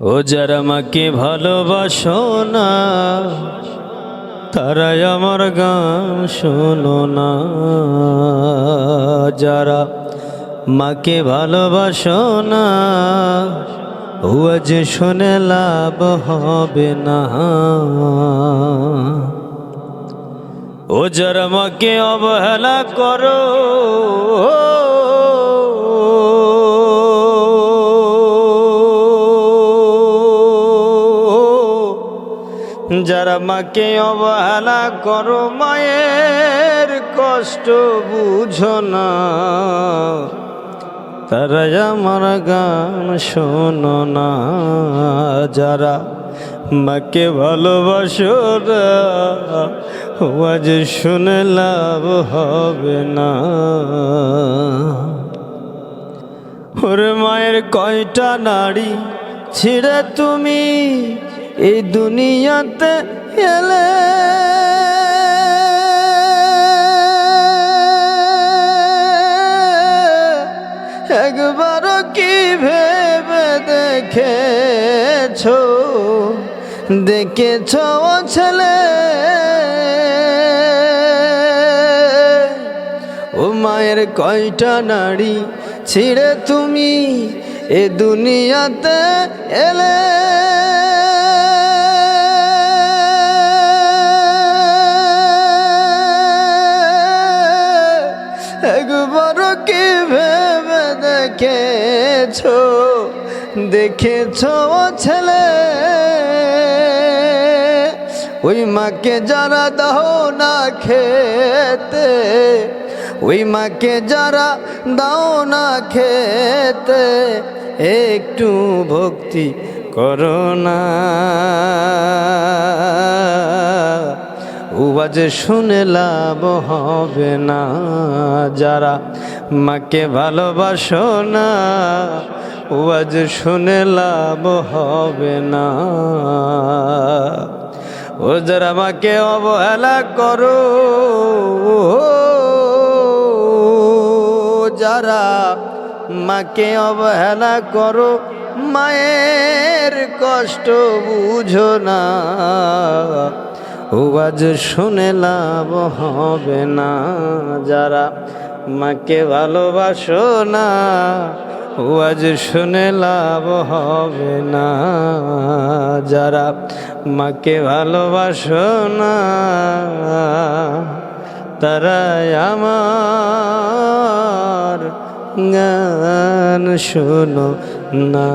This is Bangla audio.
ও যারা আমাকে ভালোবাসো না, তারাই আমার গান শোনো না। যারা মাকে ভালোবাসো না, ও আজ শুনে লাভ হবে না। ও যারা মাকে অবহেলা করো যারা মাকে অবহেলা করো, মায়ের কষ্ট বুঝো না। তারা আমার গান শোনো না। যারা মাকে ভালোবাসো না, আজ শুনে লাভ হবে না। ওর মায়ের কয়টা নারী ছিঁড়ে তুমি? এই দুনিয়াতে এলে একবারও কি ভেবে দেখেছ? দেখেছ ছেলে? ও মায়ের কয়টা নারী ছিঁড়ে তুমি এ দুনিয়াতে এলে? একবার কি ভেবে দেখেছ? দেখেছ ছেলে? ওই মাকে যারা দাও না খেতে, ওই মাকে যারা দাও না খেতে, একটু ভক্তি করো না। উবাজ শুনে লাভ হবে না। যারা মাকে ভালোবাসো না উবাজ শুনে লাভ হবে না। ও যারা মাকে অবহেলা করো যারা মাকে অবহেলা করো, মায়ের কষ্ট বুঝো না। ও আজ শুনে লাভ হবে না। যারা মাকে ভালোবাসো না ও আজ শুনে লাভ হবে না। যারা মাকে ভালোবাসো না, তারাই আমার গান শোনো না।